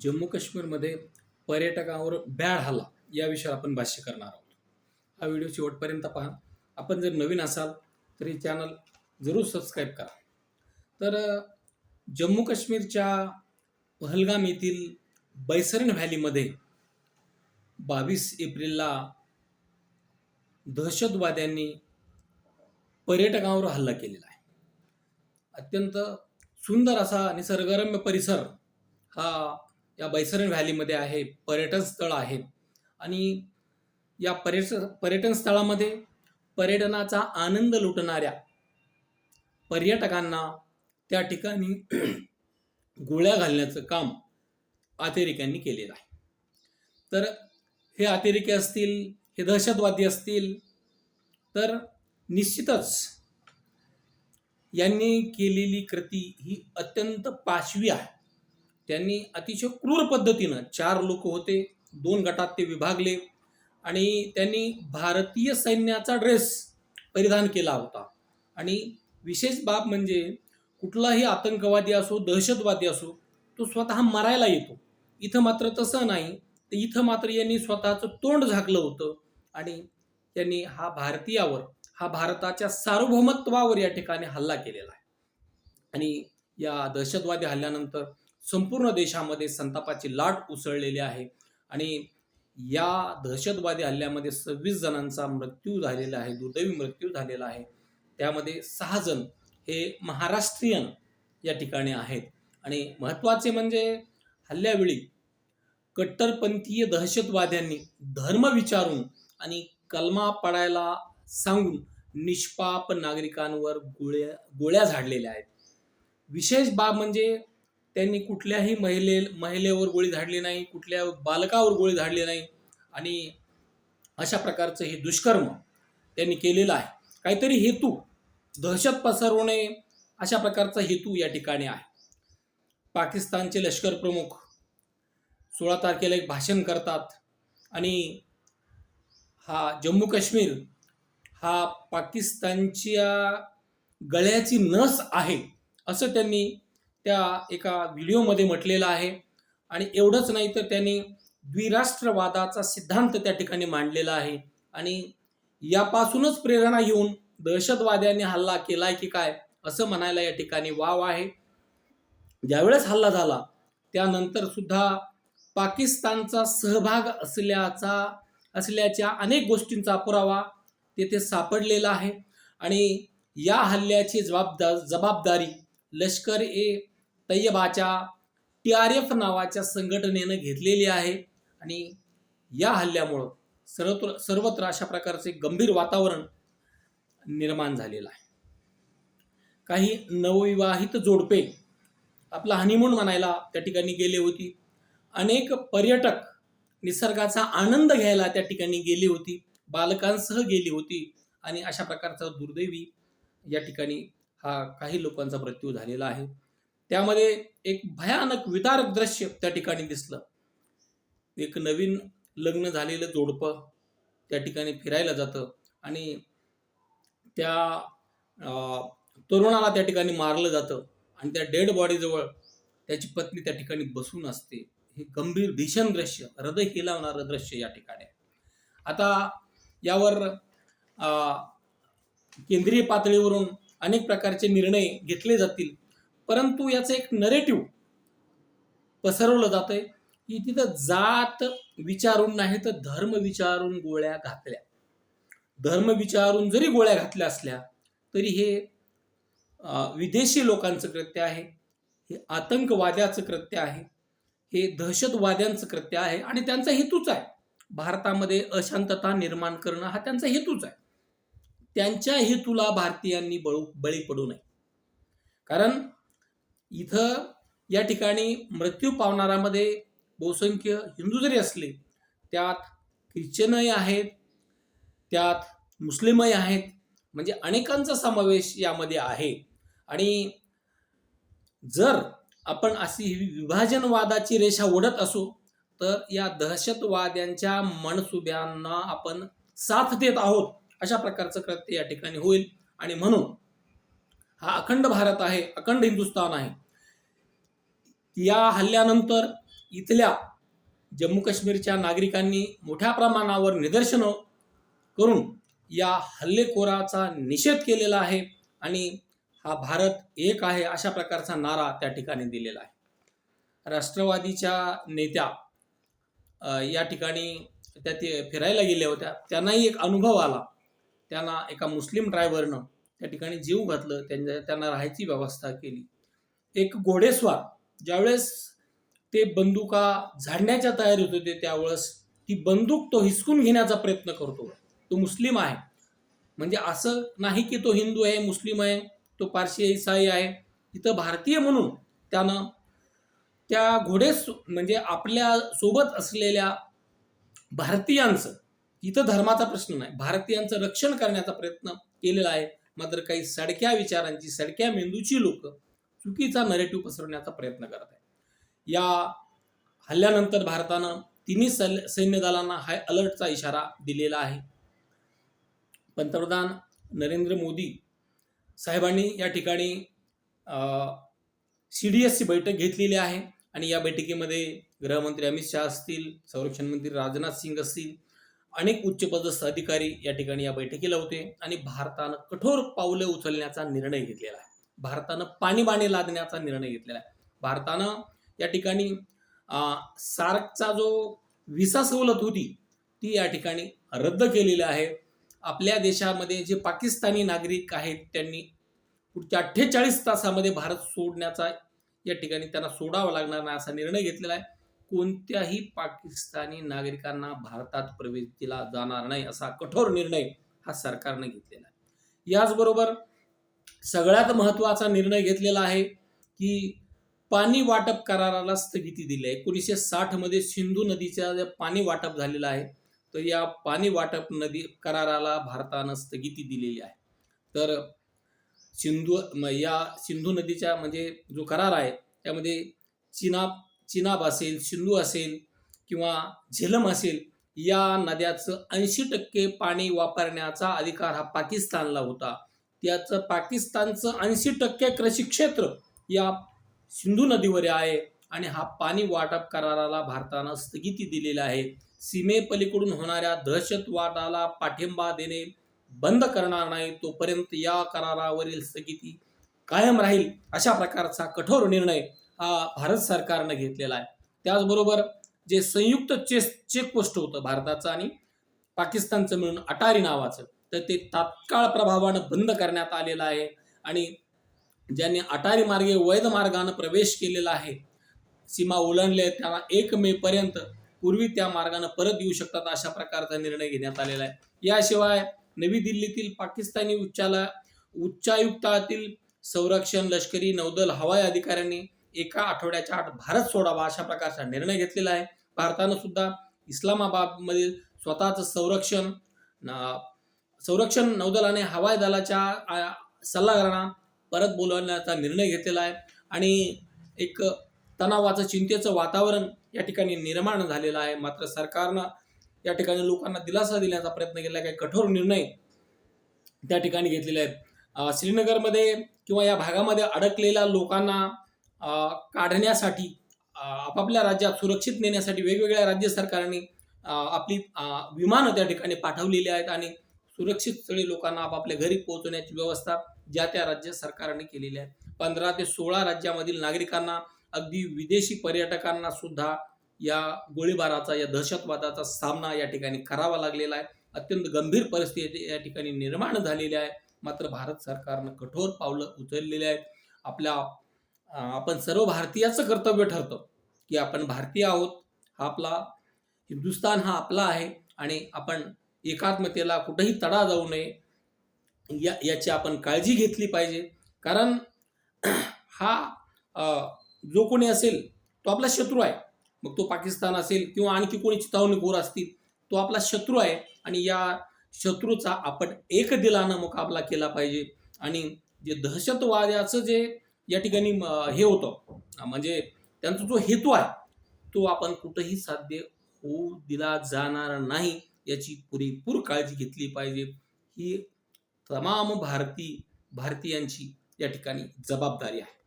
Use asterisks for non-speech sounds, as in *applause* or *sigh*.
जम्मू काश्मीरमध्ये पर्यटकांवर बॅड हल्ला या विषयावर आपण भाष्य करणार आहोत. हा व्हिडिओ शेवटपर्यंत पहा. आपण जर नवीन असाल तर हे चॅनल जरूर सबस्क्राईब करा. तर जम्मू काश्मीरच्या पहलगाम येथील बैसरन व्हॅलीमध्ये बावीस एप्रिलला दहशतवाद्यांनी पर्यटकांवर हल्ला केलेला आहे. अत्यंत सुंदर असा निसर्गरम्य परिसर हा या बैसरण व्हॅलीमध्ये आहे पर्यटन स्थळ आहे. आणि या पर्यट पर्यटन स्थळामध्ये पर्यटनाचा आनंद लुटणाऱ्या पर्यटकांना त्या ठिकाणी *clears throat* गोळ्या घालण्याचं काम अतिरेक्यांनी केलेलं आहे. तर हे अतिरेकी असतील हे दहशतवादी असतील तर निश्चितच यांनी केलेली कृती ही अत्यंत पाशवी आहे. त्यांनी अतिशय क्रूर पद्धतीनं चार लोक होते दोन गटात ते विभागले आणि त्यांनी भारतीय सैन्याचा ड्रेस परिधान केला होता. आणि विशेष बाब म्हणजे कुठलाही आतंकवादी असो दहशतवादी असो तो स्वतः मरायला येतो. इथं मात्र तसं नाही. तर इथं मात्र यांनी स्वतःचं तोंड झाकलं होतं आणि त्यांनी हा भारतीयावर हा भारताच्या सार्वभौमत्वावर या ठिकाणी हल्ला केलेला आहे. आणि या दहशतवादी हल्ल्यानंतर संपूर्ण देशामध्ये संतापाची लाट उसळलेली आहे. आणि या दहशतवादी हल्ल्यामध्ये सव्वीस जणांचा मृत्यू झालेला आहे दुर्दैवी मृत्यू झालेला आहे. त्यामध्ये सहा जण हे महाराष्ट्रीयन या ठिकाणी आहेत. आणि महत्त्वाचे म्हणजे हल्ल्यावेळी कट्टरपंथीय दहशतवाद्यांनी धर्म विचारून आणि कलमा पडायला सांगून निष्पाप नागरिकांवर गोळ्या गोळ्या झाडलेल्या आहेत. विशेष बाब म्हणजे त्यांनी कुठल्याही महिले महिलेवर गोळी झाडली नाही कुठल्या बालकावर गोळी झाडली नाही. आणि अशा प्रकारचं हे दुष्कर्म त्यांनी केलेलं आहे. काहीतरी हेतू दहशत पसरवणे अशा प्रकारचा हेतू या ठिकाणी आहे. पाकिस्तानचे लष्कर प्रमुख सोळा तारखेला एक भाषण करतात. आणि हा जम्मू काश्मीर हा पाकिस्तानच्या गळ्याची नस आहे असं त्यांनी त्या एका व्हिडिओमध्ये म्हटलेलं आहे. आणि एवढंच नाही तर त्यांनी द्विराष्ट्रवादाचा सिद्धांत त्या ठिकाणी मांडलेला आहे. आणि यापासूनच प्रेरणा घेऊन दहशतवाद्यांनी हल्ला केलाय की काय असं म्हणायला या ठिकाणी वाव आहे. ज्यावेळेस हल्ला झाला त्यानंतर सुद्धा पाकिस्तानचा सहभाग असल्याचा असल्याच्या अनेक गोष्टींचा पुरावा तेथे सापडलेला आहे. आणि या हल्ल्याची जबाबदार जबाबदारी लष्कर ए तय्यबाच्या टी आर एफ नावाच्या संघटनेनं घेतलेली आहे. आणि या हल्ल्यामुळं सर्वत्र सर्वत्र अशा प्रकारचे गंभीर वातावरण निर्माण झालेलं आहे. काही नवविवाहित जोडपे आपला हनीमून म्हणायला त्या ठिकाणी गेले होती. अनेक पर्यटक निसर्गाचा आनंद घ्यायला त्या ठिकाणी गेली होती. बालकांसह गेली होती. आणि अशा प्रकारचा दुर्दैवी या ठिकाणी हा काही लोकांचा मृत्यू झालेला आहे. त्यामध्ये एक भयानक विदारक दृश्य त्या ठिकाणी दिसलं. एक नवीन लग्न झालेलं जोडपं त्या ठिकाणी फिरायला जातं आणि त्या तरुणाला त्या ठिकाणी मारलं जातं आणि त्या डेड बॉडीजवळ त्याची पत्नी त्या ठिकाणी बसून असते. हे गंभीर भीषण दृश्य हृदय हिलावणारं दृश्य या ठिकाणी. आहे. आता यावर केंद्रीय पातळीवरून अनेक प्रकारचे निर्णय घेतले जातील. परंतु याचं एक नरेटिव्ह पसरवलं जातंय की तिथं जात विचारून नाही तर धर्म विचारून गोळ्या घातल्या. धर्म विचारून जरी गोळ्या घातल्या असल्या तरी हे विदेशी लोकांचं कृत्य आहे हे आतंकवाद्याचं कृत्य आहे हे दहशतवाद्यांचं कृत्य आहे आणि त्यांचा हेतूच आहे. भारतामध्ये अशांतता निर्माण करणं हा त्यांचा हेतूच आहे. त्यांच्या हेतूला भारतीयांनी बळू बळी पडू नये. कारण इथं या ठिकाणी मृत्यू पावणाऱ्यामध्ये बहुसंख्य हिंदू जरी असले त्यात ख्रिश्चनही आहेत त्यात मुस्लिमही आहेत म्हणजे अनेकांचा समावेश यामध्ये आहे. आणि जर आपण अशी विभाजनवादाची रेषा ओढत असू तर या दहशतवाद्यांच्या मनसुब्यांना आपण साथ देत आहोत अशा प्रकारचं कृत्य या ठिकाणी होईल. आणि म्हणून हा अखंड भारत आहे अखंड हिंदुस्थान आहे. या हल्ल्यानंतर इथल्या जम्मू काश्मीरच्या नागरिकांनी मोठ्या प्रमाणावर निदर्शनं करून या हल्लेखोराचा निषेध केलेला आहे आणि हा भारत एक आहे अशा प्रकारचा नारा त्या ठिकाणी दिलेला आहे. राष्ट्रवादीच्या नेत्या या ठिकाणी त्या ते फिरायला गेल्या होत्या. त्यांनाही एक अनुभव आला. त्यांना एका मुस्लिम ड्रायव्हरनं त्या ठिकाणी जीव घातलं त्यांच्या त्यांना राहायची व्यवस्था केली. एक घोडेस्वार ज्यावेळेस ते बंदुका झाडण्याच्या तयारीत होते त्यावेळेस ती बंदूक तो हिसकून घेण्याचा प्रयत्न करतो. तो मुस्लिम आहे. म्हणजे असं नाही की तो हिंदू आहे मुस्लिम आहे तो पारशी ईसाई आहे. इथं भारतीय म्हणून त्यानं त्या घोडेस म्हणजे आपल्यासोबत असलेल्या भारतीयांचं इथं धर्माचा प्रश्न नाही भारतीयांचं रक्षण करण्याचा प्रयत्न केलेला आहे. मात्र काही सडक्या विचारांची सडक्या मेंदूची लोक चुकीचा नरेटिव्ह पसरवण्याचा प्रयत्न करत आहे या हल्ल्यानंतर भारतानं तिन्ही सल सैन्य दलांना हाय अलर्टचा इशारा दिलेला आहे. पंतप्रधान नरेंद्र मोदी साहेबांनी या ठिकाणी सी डी एसची बैठक घेतलेली आहे. आणि या बैठकीमध्ये गृहमंत्री अमित शहा असतील संरक्षण मंत्री राजनाथ सिंग असतील अनेक उच्चपदस्थ अधिकारी या ठिकाणी या बैठकीला होते आणि भारतानं कठोर पावलं उचलण्याचा निर्णय घेतलेला आहे. भारतानं पाणीबाणी लादण्याचा निर्णय घेतलेला आहे. भारतानं या ठिकाणी सार्कचा जो विसा सवलत होती ती या ठिकाणी रद्द केलेली आहे. आपल्या देशामध्ये जे पाकिस्तानी नागरिक आहेत त्यांनी पुढच्या अठ्ठेचाळीस तासामध्ये भारत सोडण्याचा या ठिकाणी त्यांना सोडावा लागणार नाही असा निर्णय घेतलेला आहे. कोणत्याही पाकिस्तानी नागरिकांना भारतात प्रवेश दिला जाणार नाही असा कठोर निर्णय हा सरकारने घेतलेला आहे. याचबरोबर सगळ्यात महत्त्वाचा निर्णय घेतलेला आहे की पाणी वाटप कराराला स्थगिती दिली आहे. एकोणीसशे साठमध्ये सिंधू नदीच्या जे पाणी वाटप झालेलं आहे तर या पाणी वाटप नदी कराराला भारतानं स्थगिती दिलेली आहे. तर सिंधू या सिंधू नदीच्या म्हणजे जो करार आहे त्यामध्ये चिनाब चिनाब असेल सिंधू असेल किंवा झेलम असेल या नद्याचं ऐंशी टक्के पाणी वापरण्याचा अधिकार हा पाकिस्तानला होता. त्याचं पाकिस्तानचं ऐंशी टक्के कृषी क्षेत्र या सिंधू नदीवर आहे आणि हा पाणी वाटप कराराला भारतानं स्थगिती दिलेली आहे. सीमेपलीकडून होणाऱ्या दहशतवादाला पाठिंबा देणे बंद करणार नाही तोपर्यंत या करारावरील स्थगिती कायम राहील अशा प्रकारचा कठोर निर्णय हा भारत सरकारनं घेतलेला आहे. त्याचबरोबर जे संयुक्त चेस चेकपोस्ट होतं भारताचं आणि पाकिस्तानचं मिळून अटारी नावाचं तर ते तात्काळ प्रभावानं बंद करण्यात आलेलं आहे. आणि ज्यांनी अटारी मार्गे वैध मार्गानं प्रवेश केलेला आहे सीमा ओलांडले आहेत, त्यांना एक मे पर्यंत पूर्वी त्या मार्गानं परत येऊ शकतात अशा प्रकारचा निर्णय घेण्यात आलेला आहे. याशिवाय नवी दिल्लीतील पाकिस्तानी उच्चाला उच्चायुक्तातील संरक्षण लष्करी नौदल हवाई अधिकाऱ्यांनी एका आठवड्याच्या आत भारत सोडावा अशा प्रकारचा निर्णय घेतलेला आहे. भारतानं सुद्धा इस्लामाबादमधील स्वतःचं संरक्षण संरक्षण नौदलाने हवाई दलाच्या सल्लागारांना परत बोलवण्याचा निर्णय घेतलेला आहे. आणि एक तणावाचं चिंतेचं वातावरण या ठिकाणी निर्माण झालेलं आहे. मात्र सरकारनं या ठिकाणी लोकांना दिलासा देण्याचा प्रयत्न केला आहे. काही कठोर निर्णय त्या ठिकाणी घेतलेले आहेत. श्रीनगरमध्ये किंवा या भागामध्ये अडकलेल्या लोकांना काढण्यासाठी आपापल्या राज्यात सुरक्षित नेण्यासाठी वेगवेगळ्या राज्य सरकारने आपली विमानं त्या ठिकाणी पाठवलेली आहेत आणि सुरक्षित स्थळी लोकांना आपापल्या घरी पोहोचवण्याची व्यवस्था ज्या त्या राज्य सरकारने केलेली आहे. पंधरा ते सोळा राज्यामधील नागरिकांना अगदी विदेशी पर्यटकांना सुद्धा या गोळीबाराचा या दहशतवादाचा सामना या ठिकाणी करावा लागलेला आहे. अत्यंत गंभीर परिस्थिती या ठिकाणी निर्माण झालेली आहे. मात्र भारत सरकारनं कठोर पावलं उचललेली आहेत. आपल्या आपण सर्व भारतीयाचं कर्तव्य ठरतं की आपण भारतीय आहोत हा आपला हिंदुस्थान हा आपला आहे आणि आपण एकात्मतेला कुठेही तडा जाऊ नये या याची आपण काळजी घेतली पाहिजे. कारण *clears throat* हा जो कोणी असेल तो आपला शत्रू आहे. मग तो पाकिस्तान असेल किंवा आणखी कोणी चितावणीखोर असतील तो आपला शत्रू आहे आणि या शत्रूचा आपण एक दिलानं मुकाबला केला पाहिजे. आणि जे दहशतवाद्याचं जे या ठिकाणी हे होतं. म्हणजे त्यांचा जो हेतू आहे तो आपण कुठंही साध्य होऊ दिला जाणार नाही याची पुरेपूर काळजी घेतली पाहिजे. ही तमाम भारती भारतीयांची या ठिकाणी जबाबदारी आहे.